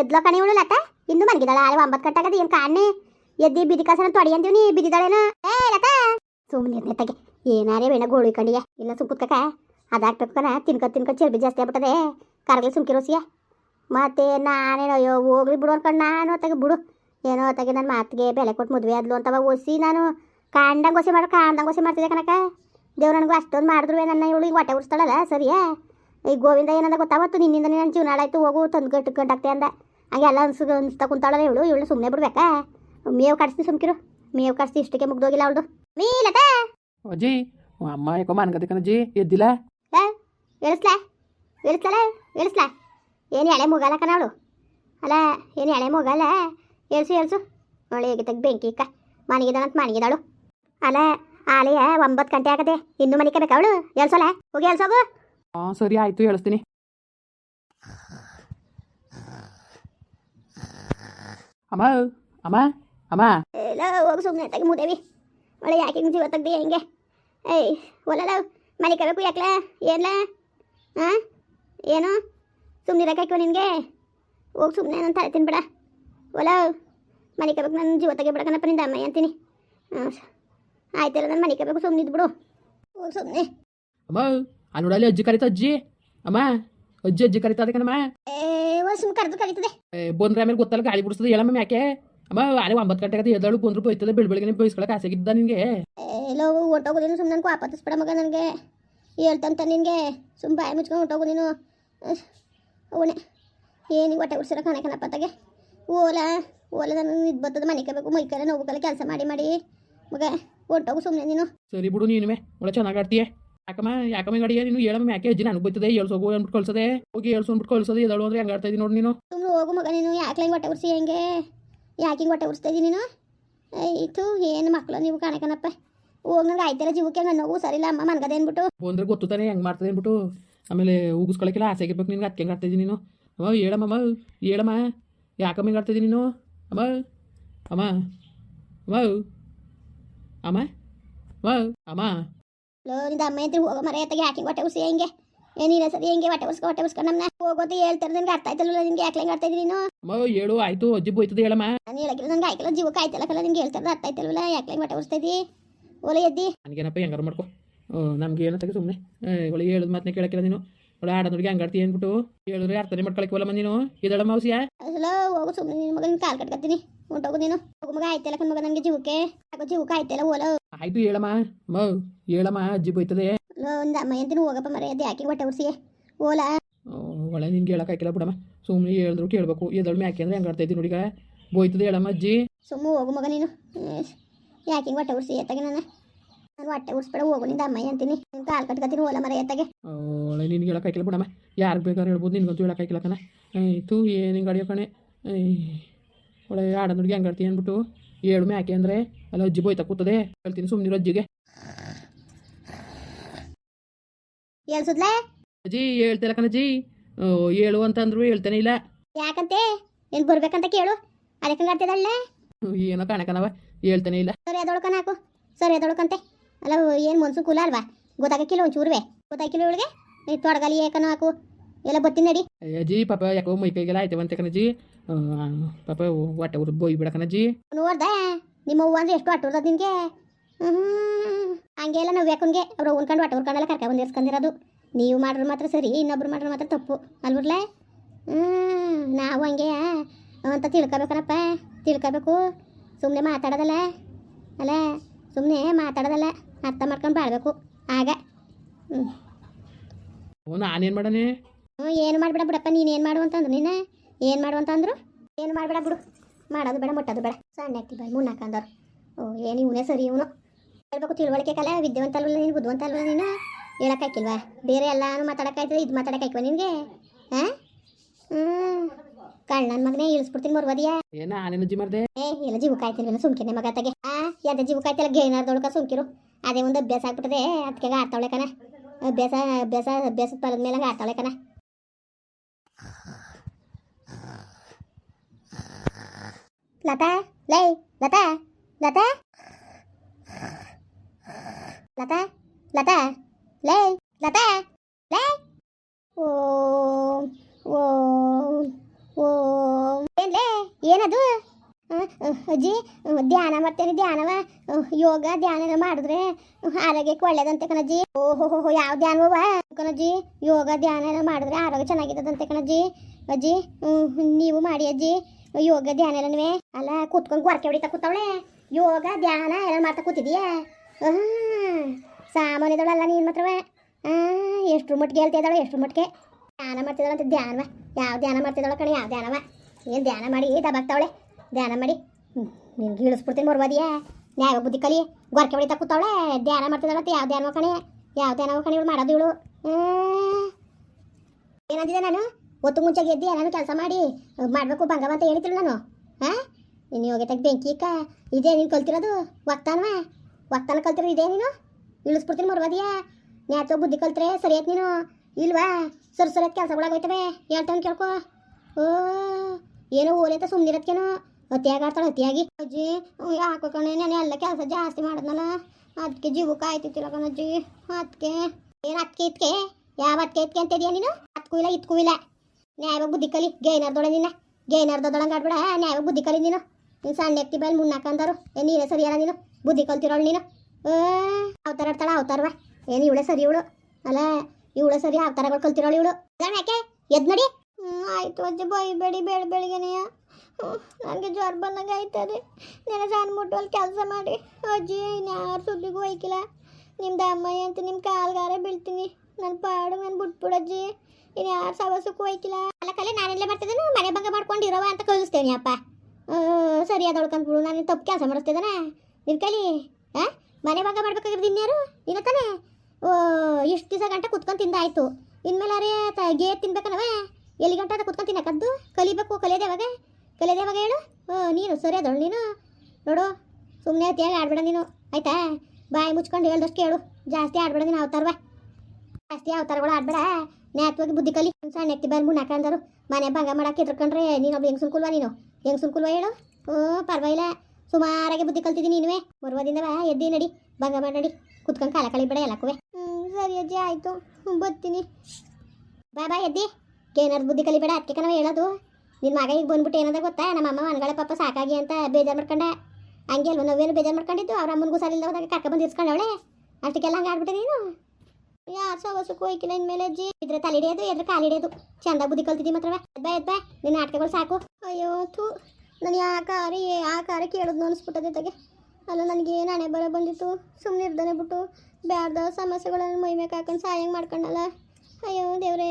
ಎದ್ಲ ಕಣಿ ಲತಾ ಇನ್ನು ಮನ್ಗಿದಾಳ ಆಳೆ ಒಂಬತ್ತು ಗಂಟೆಗದ ಏನು ಕಾಣೆ ಎದ್ದಿ ಬಿದಿ ಕಸನ ತೊಡಿ ಅಂತೀವಿ ನೀ ಬಿದ್ದಿದ್ದಾಳೇನ ಏ, ಲತಾ! ಸುಮ್ಮನೆ ನೆತ್ತಗೆ ಏನಾರೇ ಬೇಡ ಗೋಳಿ ಕಂಡಿಯ ಇಲ್ಲ ಸುಂಕುತ್ಕಕ ಅದಾಗ್ಬೇಕು ಕಣ ತಿನ್ಕ ತಿನ್ಕ ಚರ್ಬಿ ಜಾಸ್ತಿ ಆಗ್ಬಿಟ್ಟದೆ. ಕರಗಲಿ ಸುಮ್ಕಿರೋಸಿಯ ಮತ್ತೆ ನಾನೇನೋ, ಅಯ್ಯೋ, ಹೋಗ್ಲಿ ಬಿಡು ಅನ್ಕೊಂಡು ನಾನು ಅತ್ತಾಗೆ, ಬಿಡು. ಏನೋ ಅತ್ತಾಗೆ ನನ್ನ ಮಾತಿಗೆ ಬೆಲೆ ಕೊಟ್ಟು ಮದುವೆ ಆದ್ಲು ಅಂತವ ಒಸಿ ನಾನು. ಕಾಂಡಂಗೆ ಒಸಿ ಮಾಡಿ, ಕಾಂಡಂಗೆ ಒಸಿ ಮಾಡ್ತಿದ್ದೆ ಕಣಕ ದೇವ್ರು ನನಗೂ ಅಷ್ಟೊಂದು ಮಾಡಿದ್ರು ನನ್ನ ಇವಳು ಈಗ ಹೊಟ್ಟೆ ಉಡ್ಸ್ತಾಳಲ್ಲ ಸರಿಯಾ? ಈ ಗೋವಿಂದ ಏನಂದ ಗೊತ್ತಾವತ್ತು ನಿನ್ನಿಂದ ನನ್ನ ಜೀವನ ಹಾಳಾಯ್ತು ಹೋಗು ತಂದು ಗಂಟು ಗಂಟಾಗ್ತೆ ಅಂದ. ಹಂಗೆ ಎಲ್ಲ ಅನ್ಸ್ ಅನ್ಸ್ತಾ ಕುಂತಾಳಲ್ಲ ಇವಳು. ಇವಳು ಸುಮ್ಮನೆ ಬಿಡ್ಬೇಕಾ? ಮೇವು ಕಡಿಸ್ತಿ ಸುಮ್ಕಿರು. ಮೇವು ಕಡಿಸ್ತಿ ಇಷ್ಟಕ್ಕೆ ಮುಗ್ದೋಗಿಲ್ಲ ಅವಳು ಮೀಲತಾ! ಅಜ್ಜಿ ಅಮ್ಮ ಯಾಕೋ ಮನ್ಗದೆ ಕಣಜ್ಜಿ ಎದ್ದಿಲ್ಲ? ಇಳಿಸ್ಲಾ ಇಳಿಸ್ಲಲ್ಲ ಇಳಿಸ್ಲಾ ಏನು ಎಳೆ ಮುಗಲ್ಲ ಕಣ ಅವಳು? ಅಲ್ಲ ಏನು ಎಳೆ ಮುಗಲ್ಲ. ಎಳ್ಸು ಎಳ್ಸು. ನೋಡಿ ಹೇಗೆ ತೆಗ್ ಬೆಂಕಿ ಇಕ್ಕ. ಮನೆಗಿದ್ದಾಳಂತ ಮನೆಗಿದ್ದಾಳು ಅಲ್ಲ ಆಲೆಯ ಒಂಬತ್ತು ಗಂಟೆ ಆಗದೆ ಇನ್ನೂ ಮನೆ ಬೇಕಾ ಅವಳು? ಎಳ್ಸೋಲ್ಲ ಹೋಗಿ ಎಳ್ಸೋಗು. ಹಾಂ ಸರಿ ಆಯಿತು ಹೇಳಿಸ್ತೀನಿ ಅಮ್ಮ ಅಮ್ಮ ಅಮ್ಮ. ಎಲ್ಲ ಹೋಗಿ ಸುಮ್ಮನೆ ತೆಗಿ ಮುದೇವಿ ಮಳೆ ಯಾಕೆ ಹಿಂಗೆ ಜೀವ ತೆಗ್ದಿ ಹೆಂಗೆ? ಏಯ್ ಒಲ್ಲಲ್ಲ ಮನೆ ಕಬೇಕು ಯಾಕಲ? ಏನ್ಲ? ಹಾಂ ಏನು? ಸುಮ್ಮನೆ ಇರಕಾಯ್ಕೋ ನಿನಗೆ? ಹೋಗಿ ಸುಮ್ಮನೆ ನಾನು ತಲೆ ತಿನ್ಬೇಡ. ಒಲ ಮನೆ ಕಬೇಕು ನನ್ನ ಜೀವ ತೆಗಿಬಿಡಕನಪ್ಪ ನಿಂದ ಅಮ್ಮ ಅಂತೀನಿ. ಹಾಂ ಆಯ್ತಲ್ಲ ನಾನು ಮನೆ ಕಬೇಕು ಸುಮ್ಮನೆ ಇದ್ಬಿಡು ಹೋಗಿ ಸುಮ್ಮನೆ ಅಮ್ಮ ಅಲ್ಲಿ ನೋಡಲ್ಲಿ ಅಜ್ಜಿ ಕರೀತಾ ಅಜ್ಜಿ ಅಮ್ಮ ಅಜ್ಜಿ ಅಜ್ಜಿ ಕರೀತಾ ಅದಕ್ಕೆ ಏ ಒಂದು ಸುಮ್ಮನೆ ಕರೆದು ಕರೀತದೆ ಬಂದ್ರೆ ಆಮೇಲೆ ಗೊತ್ತಲ್ಲ ಗಾಳಿ ಬಿಡಿಸ್ತದೆ ಹೇಳಮ್ಮ ಯಾಕೆ ಅಮ್ಮ ಅಲ್ಲಿ ಒಂಬತ್ತು ಗಂಟೆಗೆ ಎದ್ದಾಳು ಬಂದ್ರು ಬೈತದೆ ಬೆಳ ಬೆಳಗ್ಗೆ ಬೈಸ್ಕೊಳಕ್ಕೆ ಆಸೆಗಿದ್ದ ನಿನಗೆ ಎಲ್ಲೋ ಹೊಟ್ಟೋಗು ನೀನು ಸುಮ್ಮನೆ ನನಗೆ ವಾಪಸ್ಬಿಡ ಮಗ ನನಗೆ ಹೇಳ್ತಂತ ನಿನಗೆ ಸುಮ್ಮ ಬಾಯಿ ಮುಚ್ಕೊಂಡು ಹೊಟ್ಟೋಗು ನೀನು ಅವನೇ ಏನಿಗೆ ಹೊಟ್ಟೆ ಉಡ್ಸಿರೋ ಕಣ ಕಣಪ್ಪತ್ತಾಗೆ ಓಲ ಓಲ ನನಗೆ ಇದು ಬರ್ತದೆ ಮನೆ ಕಬೇಕು ಮೈ ಕೈಲ ನೋವು ಕೆಲಸ ಮಾಡಿ ಮಾಡಿ ಮಗ ಹೊಟ್ಟೋಗು ಸುಮ್ಮನೆ ನೀನು ಸರಿ ಬಿಡು ನೀನುವೆ ಒಳ್ಳೆ ಚೆನ್ನಾಗಿ ಆಡ್ತೀಯ ಯಾಕಮ್ಮ ಯಾಕಮ್ಮ ಗಡಿಯ ನೀನು ಹೇಳಮ್ಮ ಯಾಕೆ ಅಜ್ಜಿ ನನಗೆ ಬೈತದೆ ಹೇಳ್ಸೋಗು ಅಂದ್ಬಿಟ್ಟು ಕಳ್ಸದೆ? ಹೋಗಿ ಏಳ್ಸು ಅಂದ್ಬಿಟ್ಟು ಕಳ್ಸೋದು ಎದ್ದಾಳು ಅಂದ್ರೆ ಹೆಂಗೆ ಆಡ್ತಾ ಇದೀನಿ ನೋಡಿ ನೀನು? ಸುಮ್ಮನೆ ಹೋಗು ಮಗ ನೀನು ಯಾಕೆ ಹಿಂಗೆ ಹೊಟ್ಟೆ ಉರ್ಸಿ ಹೆಂಗೆ? ಯಾಕೆ ಹಿಂಗೆ ಹೊಟ್ಟೆ ಉರ್ಸ್ತಾ ಇದ್ದೀನಿ ನೀನು? ಆಯಿತು ಏನು ಮಕ್ಕಳು ನೀವು ಕಾಣಕನಪ್ಪ? ಹೋಗಿ ನಂಗೆ ಆಯ್ತಲ್ಲ ಜೀವಕ್ಕೆ ಹಂಗೆ ನೋವು ಸರಿಲ್ಲ ಅಮ್ಮ ಮನ್ಗದೆ ಅಂದ್ಬಿಟ್ಟು. ಬಂದ್ರೆ ಗೊತ್ತು ತಾನೆ ಹೆಂಗೆ ಮಾಡ್ತದೆ ಅಂದ್ಬಿಟ್ಟು. ಆಮೇಲೆ ಉಗಿಸ್ಕೊಳಕ್ಕೆಲ್ಲ ಆಸೆ ಆಗಿರ್ಬೇಕು ನಿನ್ಗೆ ಅದಕ್ಕೆ ಹೆಂಗೆ ಆಡ್ತಾಯಿದ್ದೀನಿ ನೀನು? ಅಮ್ಮ ಹೇಳಮ್ಮ ಹೇಳಮ್ಮ ಯಾಕಮ್ಮ ಹಿಂಗೆ ಆಡ್ತಿದ್ದೀನಿ ನೀನು? ಅಮ್ಮ ಅಮ್ಮ ಅಮ್ಮ ಅಮ್ಮ ಅಮ್ಮ ಅಮ್ಮ ಲೋ ನಿಂದ ಅಮ್ಮ ಅಂತ ಹೋಗೋ ಮರ ಎತ್ತಾಗ ಹಾಕಿ ಹೊಟ್ಟೆ ಉಸಿ ಹೆಂಗೆ? ಏನಿಲ್ಲ ಸರಿ ಹೆಂಗೆ? ಹೊಟ್ಟೆ ಉಸ್ಕ ಹೊಟ್ಟೆ ಉಸ್ಕೊ. ನಮ್ಮನ್ನ ಹೋಗೋದು ಹೇಳ್ತಾರೆ ನಿನ್ಗೆ ಅರ್ಥ ಆಯ್ತಲ್ಲ ನಿನ್ಗೆ ಯಾಕೆ ಹೆಂಗೆ ಆಡ್ತಾ ನೀನು? ಅಮ್ಮ ಹೇಳು ಆಯ್ತು ಅಜ್ಜಿ ಬೈತದೆ ಹೇಳಮ್ಮ. ನಾನು ಹೇಳಕ್ಕಿಲ್ಲ ನಂಗೆ ಆಯ್ತಲ್ಲ ಜೀವಕ್ಕೆ ಆಯ್ತಲ್ಲ ಕಲ್ಲ ನಿನ್ಗೆ ಹೇಳ್ತಾರೆ ಅರ್ಥ ಆಯ್ತಲ್ವಲ್ಲ ಯಾಕೆ ಹೆಂಗೆ ಹೊಟ್ಟೆ ಉಸ್ತಾ ಇದ್ದಿ? ಓಲೆ ಎದ್ದಿ? ನನಗೇನಪ್ಪ ಹೆಂಗಾರು ಮಾಡ್ಕೊ. ನಮ್ಗೆ ಏನು ತಗ ಸುಮ್ಮನೆ ಒಳ್ಳೆ ಹೇಳೋದು ಮಾತನ್ನ ಕೇಳಕ್ಕಿಲ್ಲ ನೀನು. ಒಳ್ಳೆ ಆಡೋದ್ರಿಗೆ ಹೆಂಗೆ ಆಡ್ತೀಯ ಅಂದ್ಬಿಟ್ಟು? ಹೇಳಿದ್ರೆ ಅರ್ಥನೆ ಮಾಡ್ಕೊಳಕ್ಕಿವಲ್ಲಮ್ಮ ನೀನು? ಇದಳ ಮಾವಸಿಯಾ? ಹಲೋ ಹೋಗು ಸುಮ್ಮನೆ ನಿನ್ನ ಮಗನ ಕಾಲ್ ಕಟ್ಕತ್ತೀನಿ. ಹೊಂಟೋಗು ನೀನು. ಹೋಗು ಮಗ ಆಯ್ತಲ್ಲ ಕಣ್ ಮಗ ನನಗೆ ಜೀವಕ್ಕೆ. ಯಾಕೋ ಜೀವಕ್ಕೆ ಆಯ್ತಲ್ಲ ಓಲ ಆಯ್ತು ಹೇಳಮ್ಮ. ಮೌ ಹೇಳಮ್ಮ ಅಜ್ಜಿ ಬೈತದೆ. ಒಂದು ಅಮ್ಮ ಅಂತೀನಿ ಹೋಗಪ್ಪ ಮರ ಎದ್ದು ಯಾಕೆ ಹೊಟ್ಟೆ ಉರ್ಸಿ ಓಲ ಒಳ್ಳೆ ನಿನ್ಗೆ ಹೇಳಕ್ಕಾಗಿಲ್ಲ ಬಿಡಮ್ಮ. ಸುಮ್ಮನೆ ಹೇಳಿದ್ರು ಕೇಳಬೇಕು. ಎದಳು ಮ್ಯಾಕೆ ಅಂದ್ರೆ ಹೆಂಗೆ ಆಡ್ತಾ ಇದ್ದೀನಿ ನೋಡಿಗ ಬೋಯ್ತದೆ ಹೇಳಮ್ಮ ಅಜ್ಜಿ. ಸುಮ್ಮ ಹೋಗು ಮಗ ನೀನು. ಯಾಕೆ ಹೊಟ್ಟೆ ಉರ್ಸಿ ಎತ್ತಾಗ ನಾನು? ನಾನು ಹೊಟ್ಟೆ ಉಡ್ಸ್ಬೇಡ ಹೋಗು ನಿಂದ ಅಮ್ಮ ಅಂತೀನಿ ನಿನ್ನ ಕಾಲು ಕಟ್ಕೊತೀನಿ ಓಲ ಮರ ಎತ್ತಾಗೆ. ಅವಳೆ ನಿನ್ಗೆ ನಿನ್ಗೆ ಹೇಳಕ್ಕಾಗಿಲ್ಲ ಬಿಡಮ್ಮ. ಯಾರಿಗೆ ಬೇಕಾದ್ರೆ ಹೇಳ್ಬೋದು ನಿನ್ಗಂತೂ ಹೇಳಕ್ಕಾಗಿಲ್ಲ ಕಣ. ತೂ ಏನು ಹಿಂಗೆ ಅಡಿಯೋ ಕಣೆ? ಒಳ್ಳೆ ಆಡೋ ಹುಡುಗಿ ಹೆಂಗೆ ಆಡ್ತೀನಿ ಅಂದ್ಬಿಟ್ಟು ಹೇಳು ಮ್ಯಾಕೆ ಅಂದರೆ ಅಲ್ಲ ಅಜ್ಜಿ ಬೋಯ್ತಾ ಕೂತದೆ. ಹೇಳ್ತೀನಿ ಸುಮ್ಮನಿರೋ ಅಜ್ಜಿಗೆ. ಹೇಳ್ಸುದ್ಲೆ ಅಜ್ಜಿ ಹೇಳ್ತಿಲ್ಲ ಕಣಜ್ಜಿ ಹೇಳು ಅಂತಂದ್ರು ಹೇಳ್ತಾನೆ ಇಲ್ಲ. ಯಾಕಂತೆ? ನೀನು ಬರ್ಬೇಕಂತ ಕೇಳು. ಅದಕ್ಕೆ ಹಂಗಾಡ್ತಿದ್ದಳ್ಳೆ ಏನೋ ಕಾಣಕನವ ಹೇಳ್ತಾನೆ ಇಲ್ಲ. ಸರಿ ಅದೊಳ್ಕನ ಹಾಕು. ಸರಿ ಅದೊಳಕಂತೆ. ಅಲ್ಲ ಏನು ಮನ್ಸು ಕೂಲ ಅಲ್ವಾ? ಗೊತ್ತಾಗಕ್ಕಿಲ್ಲ ಒಂಚೂರುವೆ ಗೊತ್ತಾಗಿಲ್ಲ ಇವಳಿಗೆ? ತೊಡಗಲಿ ಏಕನೋ ಹಾಕು. ಎಲ್ಲ ಬತ್ತೀನಿ ನಡಿ. ಅಜ್ಜಿ ಪಾಪ ಯಾಕೋ ಮೈ ಕೈಗೆಲ್ಲ ಆಯ್ತವಂತೆ ಕಣಜ್ಜಿ. ಪಾಪ ಹೊಟ್ಟೆ ಉರಿದು ಬೋಯ್ ಬಿಡ ಕಣಜ್ಜಿ. ನೋಡ್ದೆ? ನಿಮ್ಮ ಅವ್ವ ಅಂದ್ರೆ ಎಷ್ಟು ಅಟ್ಟು ಉರ್ದದ್ ನಿಮಗೆ ಹ್ಮ್ ಹಂಗೆಲ್ಲ ನಾವು ಯಾಕನ್ಗೆ? ಅವ್ರು ಉನ್ಕೊಂಡು ಒಟ್ಟು ಉರ್ಕೊಂಡೆಲ್ಲ ಕರ್ಕ ಕರ್ಕೊಂಡು ಇರ್ಸ್ಕೊಂಡಿರೋದು ನೀವು ಮಾಡ್ರೆ ಮಾತ್ರ ಸರಿ ಇನ್ನೊಬ್ರು ಮಾಡ್ರೆ ಮಾತ್ರ ತಪ್ಪು. ಅಲ್ಬಿಡ್ಲೆ? ಹ್ಞೂ ನಾವು ಹಂಗೆ ಅಂತ ತಿಳ್ಕೊಬೇಕನಪ್ಪ. ತಿಳ್ಕೊಬೇಕು. ಸುಮ್ಮನೆ ಮಾತಾಡೋದಲ್ಲ? ಅಲ್ಲ ಸುಮ್ಮನೆ ಮಾತಾಡೋದಲ್ಲ? ಅರ್ಥ ಮಾಡ್ಕೊಂಡು ಬಾಳ್ಬೇಕು ಆಗ ಹ್ಞೂ ನಾನೇನು ಮಾಡನೆ ಹ್ಞೂ ಏನು ಮಾಡ್ಬೇಡ ಬಿಡಪ್ಪ ನೀನು ಏನು ಮಾಡು ಅಂತಂದ್ರು. ನೀನು ಏನು ಮಾಡು ಅಂತಂದ್ರು? ಏನು ಮಾಡಬೇಡ ಬಿಡು. ಮಾಡೋದು ಬೇಡ ಮುಟ್ಟೋದು ಬೇಡ. ಸಣ್ಣ ಹಾಕಿ ಬಾಯ್ ಮುನ್ನ ಹಾಕಂದವ್ರು. ಓ ಏನು ಇವನೇ ಸರಿ ಇವನು. ಹೇಳ್ಬೇಕು ತಿಳುವಳಿಕೆ ಕಲೆ. ವಿದ್ಯಾವಂತ ಅಲ್ವಲ್ಲ ನೀನು ಬುದ್ಧಿವಂತ ಅಲ್ವಲ್ಲ ನೀನು? ಹೇಳಕ್ಕಾಕಿಲ್ವಾ ಬೇರೆ ಎಲ್ಲಾನು ಮಾತಾಡೋಕ್ಕಾಯ್ತದೆ ಇದು ಮಾತಾಡೋಕ್ಕಾಯ್ಕವ ನಿನಗೆ? ಹಾಂ? ಹ್ಞೂ ಕಳ್ಳ ನನ್ನ ಮಗನೇ ಇಳಿಸ್ಬಿಡ್ತೀನಿ ಮರ್ವದಿಯಾ. ಏ ನಾನೇನು ಅಜ್ಜಿ ಮಾಡಿದೆ? ಏ ಎಲ್ಲ ಜೀವಕ್ಕೆ ಆಯ್ತಿಲ್ಲ ಸುಮ್ಕಿನೆ ಮಗ ತಗೆ ಆ ಯಾವ್ದು ಜೀವಕ್ಕೆ ಆಯ್ತಿಲ್ಲ ಗೇನಾರ್ದೊಳಕ ಸುಮ್ಕಿರು. ಅದೇ ಒಂದು ಅಭ್ಯಾಸ ಆಗ್ಬಿಟ್ಟದೆ ಅದಕ್ಕೆ ಆಡ್ತಾವಳೆ ಕಣ. ಅಭ್ಯಾಸ ಅಭ್ಯಾಸ ಅಭ್ಯಾಸದ ಪರದ ಮೇಲೆ ಹಂಗೆ ಆಡ್ತಾವಳೆ ಕಣ. ಲತಾ ಲೈ ಲತಾ ಲತಾ. ಲತಾ ಲತಾ ಲೈ ಲತಾ ಲೈ. ಓ ಓ ಓ. ಏನದು ಆ, ಆ, ಅಜ್ಜಿ ಧ್ಯಾನ ಮಾಡ್ತೇನೆ, ಧ್ಯಾನವ. ಯೋಗ, ಧ್ಯಾನ ಮಾಡಿದ್ರೆ ಆರೋಗ್ಯಕ್ಕೆ ಒಳ್ಳೇದಂತೆ ಕಣಜ್ಜಿ. ಓಹೋ, ಹೋ ಯಾವ ಧ್ಯಾನವ ಕಣಜ್ಜಿ, ಯೋಗ, ಧ್ಯಾನ ಮಾಡಿದ್ರೆ ಆರೋಗ್ಯ ಚೆನ್ನಾಗಿದ್ದದಂತೆ ಕಣಜ್ಜಿ. ಅಜ್ಜಿ ನೀವು ಮಾಡಿ ಅಜ್ಜಿ. ಯೋಗ, ಧ್ಯಾನ ಎಲ್ಲನೂ ಅಲ್ಲ, ಕೂತ್ಕೊಂಡು ಗೊರಕೆ ಹೊಡಿತಾ ಕೂತವಳೆ. ಯೋಗ, ಧ್ಯಾನ ಎಲ್ಲ ಮಾಡ್ತಾ ಕೂತಿದೀಯಾ? ಸಾಮಾನ್ಯದವಳಲ್ಲ ನೀನು ಮಾತ್ರವ. ಎಷ್ಟು ಮಟ್ಟಿಗೆ ಹೇಳ್ತಾ ಇದ್ದಾಳೆ ಎಷ್ಟು ಮಟ್ಟಿಗೆ? ಧ್ಯಾನ ಮಾಡ್ತಿದ್ದಾಳಂತ, ಧ್ಯಾನವ. ಯಾವ ಧ್ಯಾನ ಮಾಡ್ತಿದ್ದಾಳೆ ಕಣೆ, ಯಾವ ಧ್ಯಾನವ? ಏನು ಧ್ಯಾನ ಮಾಡಿ ದಬಾಗ್ತಾವಳೆ. ಧ್ಯಾನ ಮಾಡಿ. ನಿನ್ಗೆ ಇಳಿಸ್ಬಿಡ್ತೀನಿ ಬರ್ಬೋದಿಯಾ ನ್ಯಾಯ ಬುದ್ಧಿ ಕಲಿ ಗೊರಕೆ ಹೊಡಿತಾ ಕೂತಾವಳೆ. ಧ್ಯಾನ ಮಾಡ್ತಿದ್ದಾಳಂತ, ಯಾವ ಧ್ಯಾನ ಕಣೆ ಯಾವ ಧ್ಯಾನ ಕಣೆ ಇವಳು ಮಾಡೋದು ಇವಳು? ಏನಂದಿದೆ ನಾನು? ಒತ್ತು ಮುಂಚೆ ಗೆದ್ದಿ ನಾನು ಕೆಲಸ ಮಾಡಿ ಮಾಡಬೇಕು ಬಂಗವ ಅಂತ ಹೇಳಿದ್ರು ನಾನು. ಹಾಂ ನೀನು ಯೋಗ್ಯತೆಗೆ ಬೆಂಕಿ ಇಕ್ಕ ಇದೇ ನೀನು ಕಲ್ತಿರೋದು? ಒಕ್ತಾನವ ಒಕ್ತಾನ ಕಲ್ತಿರೋ ಇದೇ ನೀನು? ಇಳಿಸ್ಬಿಡ್ತೀನಿ ಮರ್ವಾದಿಯಾ ನ್ಯಾತ ಬುದ್ಧಿ ಕಲ್ತ್ರೆ ಸರಿ ಆಯ್ತು ನೀನು. ಇಲ್ವಾ? ಸರಿ ಕೂಡ ಕೆಲಸಗಳಾಗೋಯ್ತವೆ. ಹೇಳ್ತಾನೆ ಕೇಳ್ಕೊ. ಓ, ಏನೋ ಓಲೆ ಅಂತ ಅತಿಯಾಗಿ ಆಡ್ತಾಳೆ ಅತಿಯಾಗಿ ಅಜ್ಜಿ ಯಾಕೋ ಕಣೆ, ನಾನು ಎಲ್ಲ ಕೆಲಸ ಜಾಸ್ತಿ ಮಾಡಿದ್ನಲ್ಲ. ಅದಕ್ಕೆ ಜೀವಕ್ಕೆ ಕಾಯ್ತಿತ್ತಿಲ್ಲ ಕಣಜ್ಜಿ ಅದಕ್ಕೆ ಏನು ಅದಕ್ಕೆ ಇತ್ಕೆ ಯಾವ ಅತ್ಕೆ ಇತ್ಕೆ ಅಂತ ನೀನು? ಅದಕ್ಕೂ ಇಲ್ಲ ಇತ್ ಇಲ್ಲ ನ್ಯಾಯವಾಗಿ ಬುದ್ಧಿ ಕಲಿ, ಗೇನರ್ದೊಳೆ ನಿನ್ನ. ಗೇನರ್ದೊಳಗೆ ಆಡ್ಬೇಡ ನ್ಯಾಯವಾಗಿ ಬುದ್ಧಿ ಕಲಿ ನೀನು. ನೀನು ಸಣ್ಣ ಎಕ್ತಿ ಬೈಲ್ ಮುನ್ನಾಕಂದರು ಏನು ನೀನೇ ಸರಿಯಲ್ಲ ನೀನು? ಬುದ್ಧಿ ಕಲ್ತಿರೋಳು ನೀನು. ಅವತಾರ ಆಡ್ತಾಳ, ಅವತಾರವ. ಏನು ಇವಳೆ ಸರಿ ಇವಳು? ಅಲ್ಲ, ಇವಳು ಸರಿ ಅವತಾರಗಳು ಕಲ್ತಿರೋಳು ಇವಳು. ಯಾಕೆ? ಎದ್ ನಡಿ. ಹ್ಞೂ ಅಜ್ಜ ಅಜ್ಜಿ, ಬೈಬೇಡಿ ಬೇಡ ಬೆಳಿಗ್ಗೆನೆಯ ನನಗೆ ಜ್ವರ ಬಂದಂಗೆ ಆಯ್ತದೆ. ನೆನೆ ಸಣ್ಣ ಮುಟ್ಟುವಲ್ಲಿ ಕೆಲಸ ಮಾಡಿ. ಅಜ್ಜಿ ಇನ್ಯಾರು ಸುದ್ದಿಗೂ ಒಯ್ಕಿಲ್ಲ ನಿಮ್ದು ಅಮ್ಮಯ್ಯ ಅಂತ ನಿಮ್ಮ ಕಾಲ್ಗಾರ ಬೀಳ್ತೀನಿ. ನನ್ನ ಪಾಡು ನಾನು ಬಿಟ್ಬಿಡಜ್ಜಿ ಇನ್ನು ಯಾರು ಸವಸಕ್ಕೂ ಒಯ್ಕಿಲ್ಲ ಅಲ್ಲ ಕಲೆ, ನಾನೆಲ್ಲೇ ನಾನು ಮನೆ ಭಂಗ ಮಾಡ್ಕೊಂಡು ಇರೋವ ಅಂತ ಕಳಿಸ್ತೇನೆ ಅಪ್ಪ. ಸರಿ, ಅದು ನಾನು ತಪ್ಪು ಕೆಲಸ ಮಾಡಿಸ್ತಿದ್ದಾನೆ ನಿನ್ನ ಕಲಿ ಹಾಂ ಮನೆ ಭಾಗ ಮಾಡ್ಬೇಕಾಗಿರೋದು ಇನ್ಯಾರು? ನಿನ್ನ ತಾನೇ? ಓ, ಇಷ್ಟು ದಿವಸ ಗಂಟೆ ಕುತ್ಕೊಂಡು ತಿಂದಾಯ್ತು. ಇನ್ಮೇಲೆ ಅರೇ ಗೇರ್ ತಿನ್ಬೇಕನವೇ? ಎಲ್ಲಿ ಗಂಟೆ ಕುತ್ಕೊಂಡು ತಿನ್ನಕದ್ದು ಕಲಿಬೇಕು, ಕಲಿಯೋದು ಯಾವಾಗ ಕಲಿಯೋದು ಯಾವಾಗ ಹೇಳು. ಓ, ನೀನು ಸರಿ ಅದಳು ನೀನು? ನೋಡು ಸುಮ್ಮನೆ ಅತಿಯಾಗಿ ಆಡ್ಬೇಡ ನೀನು. ಆಯ್ತಾ? ಬಾಯಿ ಮುಚ್ಕೊಂಡು ಹೇಳ್ದಷ್ಟು ಕೇಳು. ಜಾಸ್ತಿ ಆಡ್ಬೇಡ ನೀನು ಅವತಾರವ. ಜಾಸ್ತಿ ಅವತಾರಗಳು ಆಡ್ಬೇಡ. ನ್ಯಾತ್ವಾಗಿ ಬುದ್ಧಿ ಕಲಿ. ಸಣ್ಣ ಎತ್ತಿ ಬಂದು ನಾಕಂದರು ಮನೆ ಭಂಗ ಮಾಡಕ್ಕೆ ಇದ್ರಕೊಂಡ್ರೆ ನೀನು ಒಬ್ಬ ಹೆಂಗ್ ಸುಲ್ಕುಲ್ವಾ ನೀನು? ಹೆಂಗ್ ಸುಲ್ಕುಲ್ವಾ ಹೇಳು? ಓ, ಪರವಾಗಿಲ್ಲ. ಸುಮಾರಾಗಿ ಬುದ್ಧಿ ಕಲ್ತಿದ್ದೀನಿ ನೀನುವೆ. ಬಾ ಎದ್ದಿ ನಡಿ. ಭಂಗ ಮಾಡಿ ನಡಿ. ಕುತ್ಕೊಂಡು ಕಾಲ ಕಳಿಬೇಡ ಎಲ್ಲಕ್ಕೂ ಸರಿ ಅಜ್ಜಿ, ಆಯಿತು. ಬರ್ತೀನಿ. ಬಾಯ್ ಬಾಯ್ ಎದ್ದಿ. ಏನಾದ್ರು ಬುದ್ಧಿ ಕಲಿಬೇಡ ಅದಕ್ಕೆ ಕಣವ ಹೇಳೋದು. ನಿನ್ನ ಮಗ ಈಗ ಬಂದ್ಬಿಟ್ಟು ಏನದ ಗೊತ್ತಾ? ನಮ್ಮ ಅಮ್ಮ ಮನ್ಗಳ ಪಾಪ ಸಾಕಾಗಿ ಅಂತ ಬೇಜಾರು ಮಾಡ್ಕೊಂಡೆ. ಹಂಗೆ ಅಲ್ವ ನಾವೇನು ಬೇಜಾರು ಮಾಡ್ಕೊಂಡಿದ್ದು? ಅವ್ರ ಅಮ್ಮನಿಗೂ ಸರಿಯಿಲ್ಲ ಹೋದಾಗ ಕರ್ಕ ಬಂದು ಇರ್ಸ್ಕೊಂಡವಳೆ ಅಷ್ಟಕ್ಕೆಲ್ಲ ಹಂಗೆ ಆಡ್ಬಿಟ್ಟೆ ನೀನು. ಯಾರು ಸವಸಕ್ಕೂ ಹೋಯ್ಕಿಲ್ಲ ಇನ್ಮೇಲೆ ಅಜ್ಜಿ. ಇದ್ರೆ ತಲೆ ಹಿಡಿಯೋದು ಎದ್ರ ಕಾಲು ಹಿಡಿಯೋದು ಚಂದ ಬುದ್ಧಿ ಕಲ್ತಿದ್ದಿ ಮಾತ್ರ ಎದ್ಬಾ ಎದ್ಬಾ ನಿನ್ನ ನಾಟಕಗಳು ಸಾಕು. ಅಯ್ಯೋ, ಥೂ. ನಾನು ಯಾಕಾರಿ ಆ ಕಾರ ಕೇಳೋದು ಅನಿಸ್ಬಿಟ್ಟದೆ ಜೊತೆಗೆ ಅಲ್ಲ, ನನಗೆ ನಾನೇ ಬರೋ ಬಂದಿತ್ತು? ಸುಮ್ಮನೆ ಇರ್ದಾನೆ ಬಿಟ್ಟು, ಬ್ಯಾರ್ದ ಸಮಸ್ಯೆಗಳನ್ನು ಮೈ ಮೇಲೆ ಹಾಕೊಂಡು ಸಹಾಯ ಮಾಡ್ಕೊಂಡಲ್ಲ. ಅಯ್ಯೋ, ದೇವ್ರೇ.